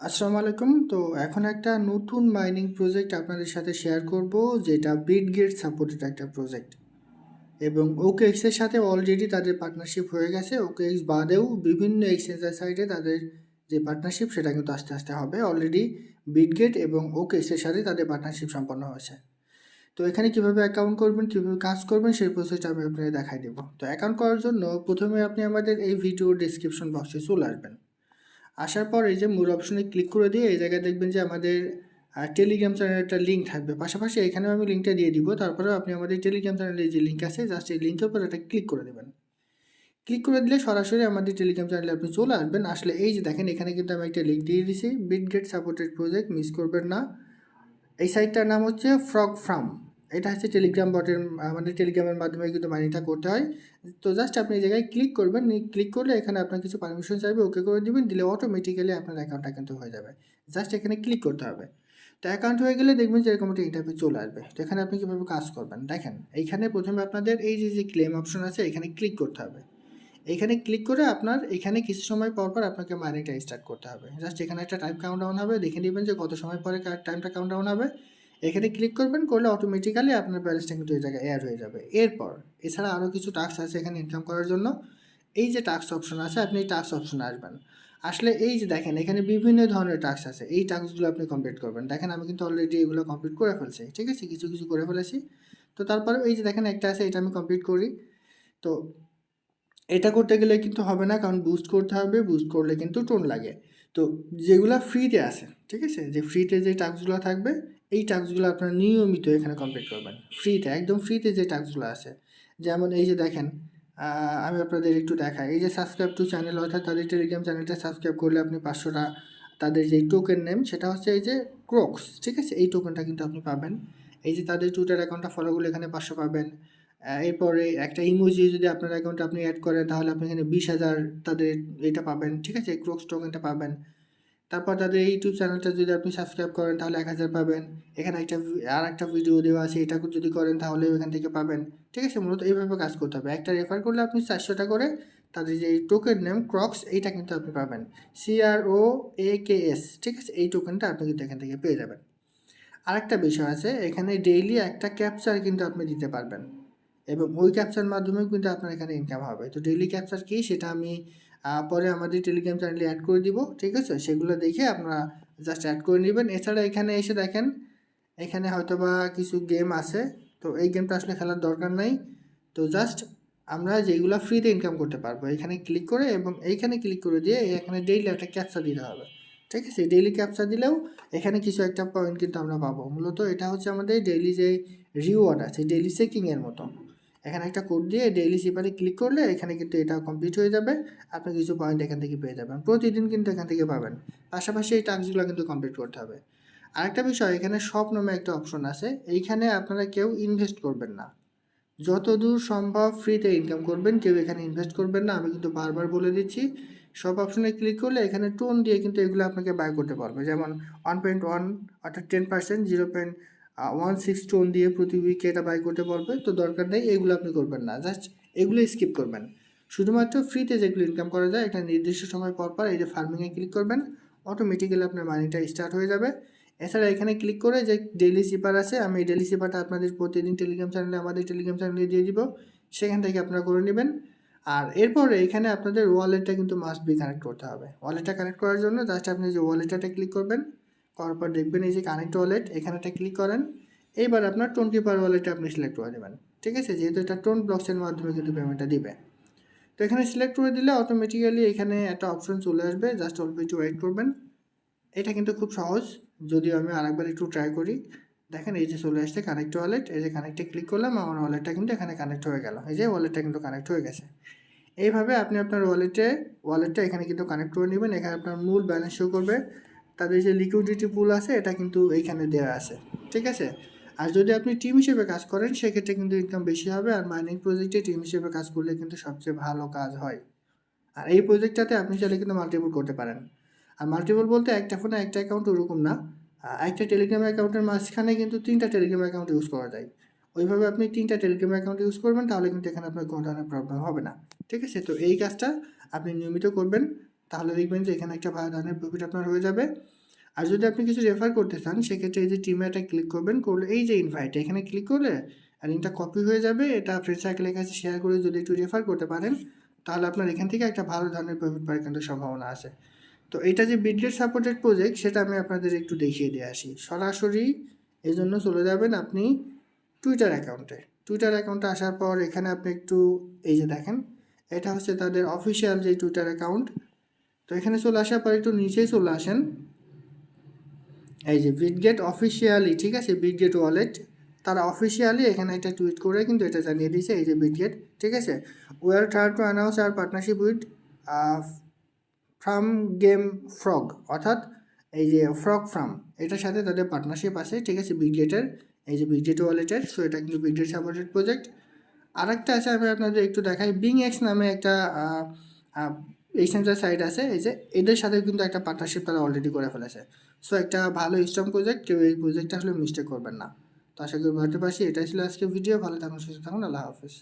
আসসালামু আলাইকুম। তো এখন একটা নতুন মাইনিং প্রজেক্ট আপনাদের সাথে শেয়ার করব, যেটা বিটগেট সাপোর্টেড একটা প্রজেক্ট এবং ওকে এক্সের সাথে অলরেডি তাদের পার্টনারশিপ হয়ে গেছে। ওকে এক্স বাদেও বিভিন্ন এক্সচেঞ্জের সাইডে তাদের যে পার্টনারশিপ সেটা কিন্তু আস্তে আস্তে হবে। অলরেডি বিটগেট এবং ওকে এক্সের সাথে তাদের পার্টনারশিপ সম্পন্ন হয়েছে। তো এখানে কীভাবে অ্যাকাউন্ট করবেন, কীভাবে কাজ করবেন, সেই প্রসেসটা আমি আপনাদের দেখাই দেবো। তো অ্যাকাউন্ট করার জন্য প্রথমে আপনি আমাদের এই ভিডিও ডিসক্রিপশন বক্সে চলে আসবেন। আসার পর এই যে মোর অপশনে ক্লিক করে দিয়ে এই জায়গায় দেখবেন যে আমাদের টেলিগ্রাম চ্যানেলের একটা লিঙ্ক থাকবে। পাশাপাশি এখানেও আমি লিঙ্কটা দিয়ে দিব। তারপরেও আপনি আমাদের টেলিগ্রাম চ্যানেলে যে লিঙ্ক আছে জাস্ট এই লিঙ্কের উপর একটা ক্লিক করে দেবেন। ক্লিক করে দিলে সরাসরি আমাদের টেলিগ্রাম চ্যানেলে আপনি চলে আসবেন। আসলে এই যে দেখেন, এখানে কিন্তু আমি একটা লিঙ্ক দিয়ে দিয়েছি বিটগেট সাপোর্টেড প্রজেক্ট মিস করবেন না। এই সাইটটার নাম হচ্ছে ফ্রগ ফার্ম এটা হচ্ছে টেলিগ্রাম বটের আমাদের টেলিগ্রামের মাধ্যমে কিন্তু মানিটা করতে হয়। তো জাস্ট আপনি এই জায়গায় ক্লিক করবেন ক্লিক করলে এখানে আপনার কিছু পারমিশন চাইবে ওকে করে দিবেন, দিলে অটোমেটিক্যালি আপনার অ্যাকাউন্টটা কিন্তু হয়ে যাবে। জাস্ট এখানে ক্লিক করতে হবে। তো অ্যাকাউন্ট হয়ে গেলে দেখবেন যে এরকম একটা ইন্টারভিউ চলে আসবে। তো এখানে আপনি কীভাবে কাজ করবেন? দেখেন, এইখানে প্রথমে আপনাদের এই যে যে ক্লেম অপশন আছে, এখানে ক্লিক করতে হবে। এখানে ক্লিক করে আপনার এখানে কিছু সময় পর পর আপনাকে মাইনিংটা স্টার্ট করতে হবে। জাস্ট এখানে একটা টাইম কাউন্ট ডাউন হবে, দেখে নেবেন যে কত সময় পরে টাইমটা কাউন্ট ডাউন হবে। এখানে ক্লিক করবেন, করলে অটোমেটিক্যালি আপনার ব্যালেন্সটা কিন্তু এই জায়গায় অ্যাড হয়ে যাবে। এরপর এছাড়া আরও কিছু টাস্ক আছে এখানে ইনকাম করার জন্য। এই যে টাস্ক অপশন আছে, আপনি এই টাস্ক অপশনে আসবেন। আসলে এই যে দেখেন, এখানে বিভিন্ন ধরনের টাস্ক আছে। এই টাস্কগুলো আপনি কমপ্লিট করবেন। দেখেন, আমি কিন্তু অলরেডি এগুলো কমপ্লিট করে ফেলছি, ঠিক আছে? কিছু কিছু করে ফেলেছি। তো তারপরে এই যে দেখেন, একটা আছে, এটা আমি কমপ্লিট করি। তো এটা করতে গেলে কিন্তু হবে না, কারণ বুস্ট করতে হবে। বুস্ট করলে কিন্তু টোন লাগে। তো যেগুলো ফ্রিতে আছে, ঠিক আছে? যে ফ্রিতে যে টাস্কগুলো থাকবে এই টাস্কগুলো আপনারা নিয়মিত এখানে কমপ্লিট করবেন। ফ্রিতে একদম ফ্রিতে যে টাস্কগুলো আছে। যেমন এই যে দেখেন আমি আপনাদের একটু দেখাই। এই যে সাবস্ক্রাইব টু চ্যানেল অর্থাৎ তাদের টেলিগ্রাম চ্যানেলটা সাবস্ক্রাইব করলে আপনি পাঁচশোটা তাদের যে টোকেন নেম সেটা হচ্ছে এই যে ক্রোক্স ঠিক আছে? এই টোকেনটা কিন্তু আপনি পাবেন। এই যে তাদের টুইটার অ্যাকাউন্টটা ফলো করলে এখানে পাঁচশো পাবেন। এরপরে একটা ইমোজি যদি আপনার অ্যাকাউন্টে আপনি অ্যাড করেন, তাহলে আপনি এখানে বিশ হাজার তাদের এটা পাবেন, ঠিক আছে? ক্রোক্স টোকেনটা পাবেন। তারপর তাদের ইউটিউব চ্যানেলটা যদি আপনি সাবস্ক্রাইব করেন, তাহলে এক হাজার পাবেন। এখানে একটা আর একটা ভিডিও দেওয়া আছে, এটা যদি করেন, তাহলে এখান থেকে পাবেন। ঠিক আছে, মূলত এইভাবে কাজ করতে হবে। একটা রেফার করলে আপনি চারশোটা করে তাদের যে টোকেন নেম ক্রক্স এইটা কিন্তু আপনি পাবেন। সিআরও এ কে এস ঠিক আছে? এই টোকেনটা আপনি কিন্তু এখান থেকে পেয়ে যাবেন। আরেকটা বিষয় আছে, এখানে ডেইলি একটা ক্যাপচার কিন্তু আপনি দিতে পারবেন। এবং ওই ক্যাপচার মাধ্যমেও কিন্তু আপনার এখানে ইনকাম হবে। তো ডেইলি ক্যাপচার কী? সেটা আমি পরে আমাদের টেলিগ্রাম চ্যানেলে অ্যাড করে দিব, ঠিক আছে? সেগুলো দেখে আপনারা জাস্ট অ্যাড করে নেবেন। এছাড়া এখানে এসে দেখেন, এখানে হয়তো বা কিছু গেম আছে। তো এই গেমটা আসলে খেলার দরকার নাই। তো জাস্ট আমরা যেগুলো ফ্রিতে ইনকাম করতে পারব, এখানে ক্লিক করে এবং এইখানে ক্লিক করে দিয়ে এখানে ডেইলি একটা ক্যাপচা দিতে হবে। ঠিক আছে? ডেইলি ক্যাপচা দিলেও এখানে কিছু একটা পয়েন্ট কিন্তু আমরা পাবো। মূলত এটা হচ্ছে আমাদের ডেইলি যে রিওয়ার্ড আছে ডেইলি চেকিংয়ের মতো। এখানে একটা কোড দিয়ে ডেইলি সিপারে ক্লিক করলে এখানে কিন্তু এটা কমপ্লিট হয়ে যাবে। আপনি কিছু পয়েন্ট এখান থেকে পেয়ে যাবেন। প্রতিদিন কিন্তু এখান থেকে পাবেন। পাশাপাশি এই টাস্কগুলো কিন্তু কমপ্লিট করতে হবে। আরেকটা বিষয়, এখানে সব নামে একটা অপশন আছে। এইখানে আপনারা কেউ ইনভেস্ট করবেন না। যতদূর সম্ভব ফ্রিতে ইনকাম করবেন। কেউ এখানে ইনভেস্ট করবেন না। আমি কিন্তু বারবার বলে দিচ্ছি সব অপশনে ক্লিক করলে এখানে টোন দিয়ে কিন্তু এগুলো আপনাকে বাই করতে পারবে। যেমন ওয়ান পয়েন্ট ওয়ান অর্থাৎ ten percent zero point one six ton দিয়ে প্রতি উইকে এটা বাই করতে পারবে। তো দরকার নেই, এগুলো আপনি করবেন না। জাস্ট এগুলো স্কিপ করবেন। শুধুমাত্র ফ্রিতে যেগুলো ইনকাম করা যায়, একটা নির্দিষ্ট সময় পর পর এই যে ফার্মিংয়ে ক্লিক করবেন অটোমেটিক্যালি আপনার মানিটা স্টার্ট হয়ে যাবে। এছাড়া এখানে ক্লিক করে যে ডেলি সিপার আছে, আমি এই ডেলি সিপারটা আপনাদের প্রতিদিন টেলিগ্রাম চ্যানেলে আমাদের টেলিগ্রাম চ্যানেলে দিয়ে দিব। সেখান থেকে আপনারা করে নেবেন। আর এরপরে এখানে আপনাদের ওয়ালেটটা কিন্তু মাস্ট বি কানেক্ট করতে হবে। ওয়ালেটটা কানেক্ট করার জন্য জাস্ট আপনি যে ওয়ালেটটা ক্লিক করবেন করার পর দেখবেন এই যে কানেক্ট ওয়ালেট এখানেটা ক্লিক করেন। এইবার আপনার টোন কিপার ওয়ালেটটা আপনি সিলেক্ট করে দেবেন ঠিক আছে? যেহেতু এটা টোন ব্লকসের মাধ্যমে কিন্তু পেমেন্টটা দিবে। তো এখানে সিলেক্ট করে দিলে অটোমেটিক্যালি এখানে একটা অপশন চলে আসবে। জাস্ট অল্প একটু ওয়েট করবেন। এটা কিন্তু খুব সহজ। যদিও আমি আরেকবার একটু ট্রাই করি। দেখেন এই যে চলে আসছে কানেক্ট ওয়ালেট এই যে কানেক্টে ক্লিক করলাম, আমার ওয়ালেটটা কিন্তু এখানে কানেক্ট হয়ে গেল। এই যে ওয়ালেটটা কিন্তু কানেক্ট হয়ে গেছে। এইভাবে আপনি আপনার ওয়ালেটে ওয়ালেটটা এখানে কিন্তু কানেক্ট করে নেবেন। এখানে আপনার মূল ব্যালেন্স শো করবে। তাদের যে লিকুইডিটি পুল আছে, এটা কিন্তু এইখানে দেওয়া আছে। ঠিক আছে? আর যদি আপনি টিম হিসেবে কাজ করেন, সেক্ষেত্রে কিন্তু ইনকাম বেশি হবে আর মাইনিং প্রজেক্টে টিম হিসেবে কাজ করলে কিন্তু সবচেয়ে ভালো কাজ হয়। আর এই প্রজেক্টটাতে আপনি চাইলে কিন্তু মাল্টিপল করতে পারেন। আর মাল্টিপল বলতে একটা ফোনে একটা অ্যাকাউন্ট ওরকম না। একটা টেলিগ্রাম অ্যাকাউন্টের মাঝখানে কিন্তু তিনটা টেলিগ্রাম অ্যাকাউন্ট ইউজ করা যায়। ওইভাবে আপনি তিনটা টেলিগ্রাম অ্যাকাউন্ট ইউজ করবেন, তাহলে কিন্তু এখানে আপনার কোনো ধরনের প্রবলেম হবে না। ঠিক আছে? তো এই কাজটা আপনি নিয়মিত করবেন। তাহলে দেখবেন যে এখানে একটা ভালো ধরনের প্রফিট আপনার হয়ে যাবে। আর যদি আপনি কিছু রেফার করতে চান, সেক্ষেত্রে এই যে টিমেটা ক্লিক করবেন, করলে এই যে ইনভাইট এখানে ক্লিক করলে আর লিঙ্কটা কপি হয়ে যাবে। এটা ফ্রেন্ড সার্কেলের কাছে শেয়ার করে যদি একটু রেফার করতে পারেন, তাহলে আপনার এখান থেকে একটা ভালো ধরনের প্রফিট পাওয়ার কিন্তু সম্ভাবনা আছে। তো এটা যে বিডগেট সাপোর্টেড প্রজেক্ট সেটা আমি আপনাদের একটু দেখিয়ে দিয়ে আসি। সরাসরি এই জন্য চলে যাবেন আপনি টুইটার অ্যাকাউন্টে টুইটার অ্যাকাউন্টে আসার পর এখানে আপনি একটু, এই যে দেখেন, এটা হচ্ছে তাদের অফিসিয়াল যে টুইটার অ্যাকাউন্ট তো এখানে চলে আসার পর একটু নিচেই চলে আসেন। এই যে বিটগেট অফিসিয়ালি ঠিক আছে? বিটগেট ওয়ালেট তারা অফিসিয়ালি এখানে একটা টুইট করে কিন্তু এটা জানিয়ে দিয়েছে, এই যে বিটগেট ঠিক আছে? We are try to announce our partnership with from game frog অর্থাৎ এই যে ফ্রগ ফ্রাম এটার সাথে তাদের পার্টনারশিপ আছে, ঠিক আছে? বিটগেটের এই যে বিটগেট ওয়ালেটের সো এটা কিন্তু বিটগেট সাপোর্টেড প্রজেক্ট আর একটা আছে, আমি আপনাদের একটু দেখাই বিং এক্স নামে একটা এক্সচেঞ্জার সাইট আছে, এই যে এদের সাথে কিন্তু একটা পার্টনারশিপ তারা অলরেডি করে ফেলেছে। সো একটা ভালো স্ট্রং প্রজেক্ট কেউ এই প্রজেক্টটা আসলে মিস্টেক করবেন না। তো আশা করি ভাবতে পারছি, এটাই ছিল আজকে ভিডিও ভালো থাকুন, সুস্থ থাকুন, আল্লাহ হাফিজ।